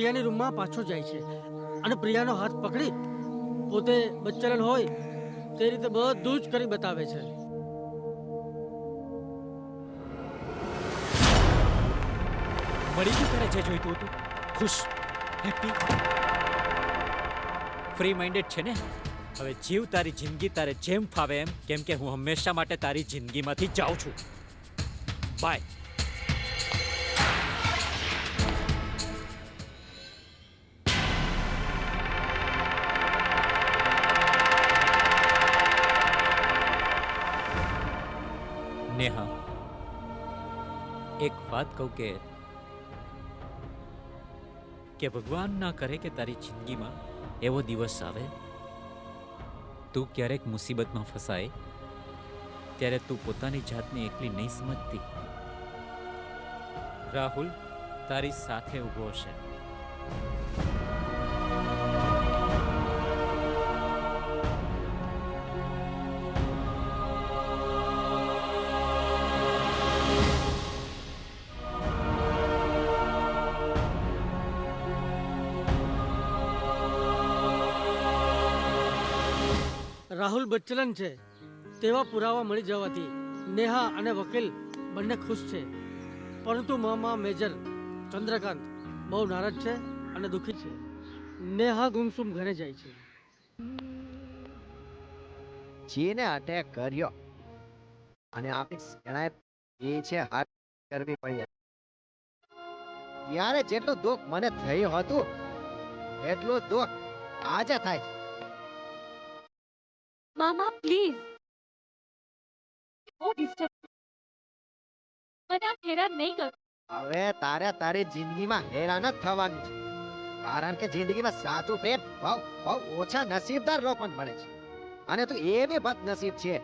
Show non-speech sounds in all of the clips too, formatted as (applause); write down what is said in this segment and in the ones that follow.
પ્રિયાની રૂમમાં પાછો જાય છે. અને પ્રિયાનો હાથ પકડી પોતે બચ્ચલન હોય તે રીતે બધું જ કરી બતાવે છે. મળી ગયું તારે જે જોઈતું હતું? ખુશ હેપી ફ્રી માઇન્ડેડ છે ને? હવે જીવ તારી જિંદગી તારે જેમ ફાવે એમ, કેમ કે હું હંમેશા માટે તારી જિંદગીમાંથી જાઉં છું. બાય નેહા એક વાત કહું કે કે ભગવાન ના કરે કે તારી જિંદગીમાં એવો દિવસ આવે? તું ક્યારેક મુસીબતમાં ફસાય, ત્યારે તું પોતાની જાતને એકલી નહીં સમજતી. રાહુલ તારી સાથે ઊભો હશે. રાહુલ બચ્ચલન છે. તેવા પુરાવા મળી જવાથી નેહા અને વકીલ બંને ખુશ છે. પરંતુ મામા મેજર ચંદ્રકાંત બહુ નારાજ છે અને દુઃખી છે. નેહા ગુમસુમ ઘરે જાય છે. જેને અટેક કર્યો. અને આપણી સેનાએ એ છે હાથ કરવી પડી. ત્યારે જેટલું દુઃખ મને થયું હતું, એટલું દુઃખ આજે થાય છે. મામા પ્લીઝ. ઓ ડિસ્ટર્બ મને આમ હેરાન નહીં કર. હવે તારે તારી જિંદગીમાં હેરાન જ થવાનું છે. કારણ કે જિંદગીમાં સાચું પ્રેમ બહુ બહુ ઓછા નસીબદાર લોકોને મળે છે. અને તું એવી બદ નસીબ છે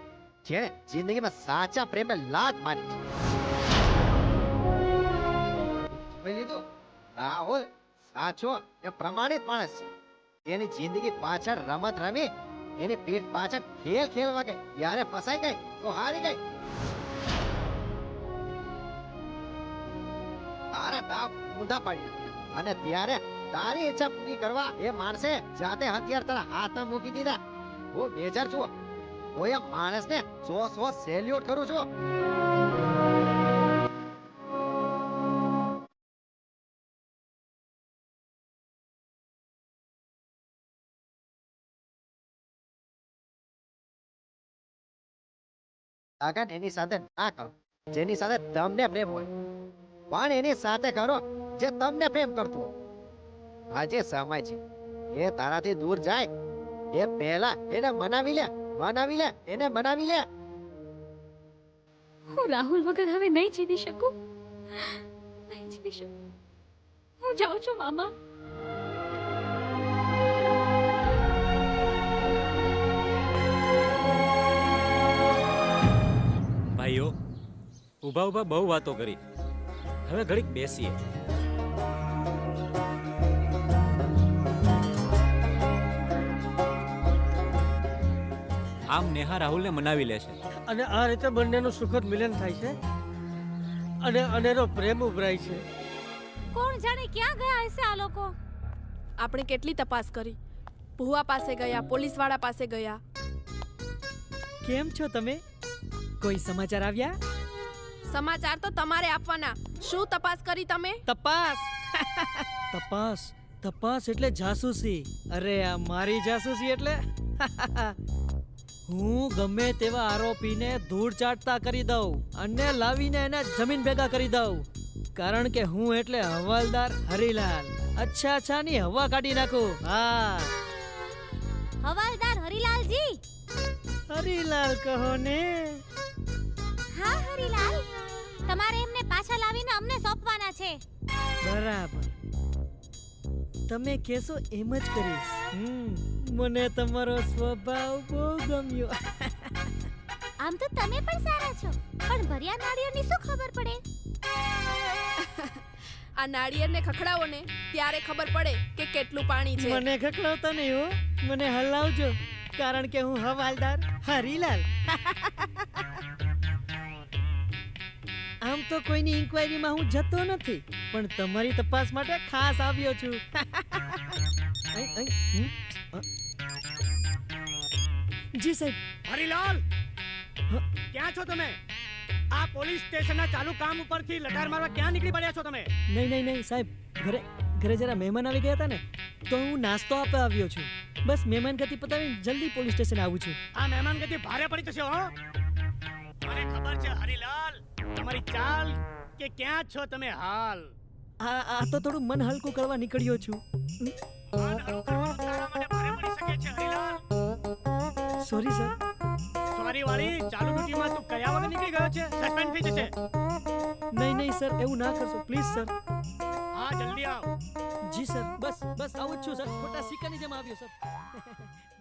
જેણે જિંદગીમાં સાચા પ્રેમે લાત મારી છે. લીધું? રાહુલ સાચો એ પ્રમાણિત માણસ છે. એની જિંદગી પાછળ રમત રમી એની પીઠ પાછળ ખેલ ખેલવા ગઈ. યારે ફસાઈ ગઈ, તો હારી ગઈ. તારે તાપ ઊંધા પડ્યા અને ત્યારે તારી ઈચ્છા પૂરી કરવા એ માણસે જાતે હથિયાર તારા હાથમાં મૂકી દીધા. હું બેજાર છું. હું માણસને સો સો સેલ્યુટ કરું છું. આગળ એની સાથે ના કરો. જેની સાથે તમને પ્રેમ હોય. પણ એની સાથે કરો જે તમને પ્રેમ કરતું આજે સમય છે, એ તારાથી દૂર જાય. એ પહેલા એને મનાવી લે મનાવી લે, એને મનાવી લે. હું રાહુલ વગર હવે નહીં જીવી શકું? નહીં જીવી શકું. હું જાઉં છું, મામા. ઊભા ઊભા બહુ વાતો કરી. હવે ઘડીક બેસીએ. આમ નેહા રાહુલને મનાવી લે છે. અને આ રીતે બંનેનું સુખદ મિલન થાય છે અને અનેરો પ્રેમ ઉભરાય છે. કોણ જાણે ક્યાં ગયા હશે આ લોકો? આપણે કેટલી તપાસ કરી. ભુવા પાસે ગયા પોલીસવાળા પાસે ગયા. કેમ છો તમે? કોઈ સમાચાર આવ્યા? સમાચાર તો તમારે આપવાના. શું તપાસ કરી તમે? તપાસ. તપાસ? તપાસ એટલે જાસૂસી. અરે આ મારી જાસૂસી એટલે? હું ગમે તેવા આરોપીને ધૂળ ચાટતા કરી દઉં અને લાવીને એને જમીન ભેગા કરી દઉં. કારણ કે હું એટલે હવાલદાર હરીલાલ. અચ્છા અચ્છા ની હવા કાઢી નાખું. હા. હવાલદાર હરિલાલજી. હરીલાલ કહો ને. તમારે એમને પાછા લાવીને અમને સોંપવાના છે. બરાબર. તમે કહેશો એમ જ કરીશ. હમ, મને તમારો સ્વભાવ બહુ ગમ્યો. આમ તો તમે પણ સારા છો. પણ ભર્યા નાળિયેરની શું ખબર પડે? આ નાળિયેરને ખખડાવો ને ત્યારે ખબર પડે કે કેટલું પાણી છે. મને ખખડાવતા નહીં હો. મને હલાવજો. કારણ કે હું હવાલદાર હરીલાલ. આમ તો કોઈની ઇન્ક્વાયરીમાં હું જતો નથી પણ તમારી તપાસ માટે ખાસ આવ્યો છું. જી સાહેબ. હરિલાલ! ક્યાં છો તમે? આ પોલીસ સ્ટેશનના ચાલુ કામ ઉપરથી લટાર મારવા ક્યાં નીકળી પડ્યા છો તમે? નહીં નહીં નહીં સાહેબ. ઘરે ઘરે જરા મહેમાન આવી ગયા હતા ને તો હું નાસ્તો આપવા આવ્યો છું. બસ મહેમાન ગતિ પતાવીને જલ્દી પોલીસ સ્ટેશન આવું છું. આ મહેમાન ગતિ ભારે પડી જશે હો. મને ખબર છે હરિલાલ. તમારી ચાલ કે ક્યાં છો તમે હાલ? આ આ તો થોડું મન હલકું કરવા નીકળ્યો છું. મન હળવું કરવાનું તારા માટે ભારે પડી શકે છે હરિલાલ. સોરી સર સોરી વાળી ચાલુ ડ્યુટીમાં તું કયા વગર નીકળી ગયો છે? સસ્પેન્ડ થઈ જશે. નહીં નહીં સર એવું ના કરશો. પ્લીઝ સર હા જલ્દી આવ. જી સર બસ બસ આવું છું સર ખોટા સિક્કાની જેમ આવ્યો સર (laughs)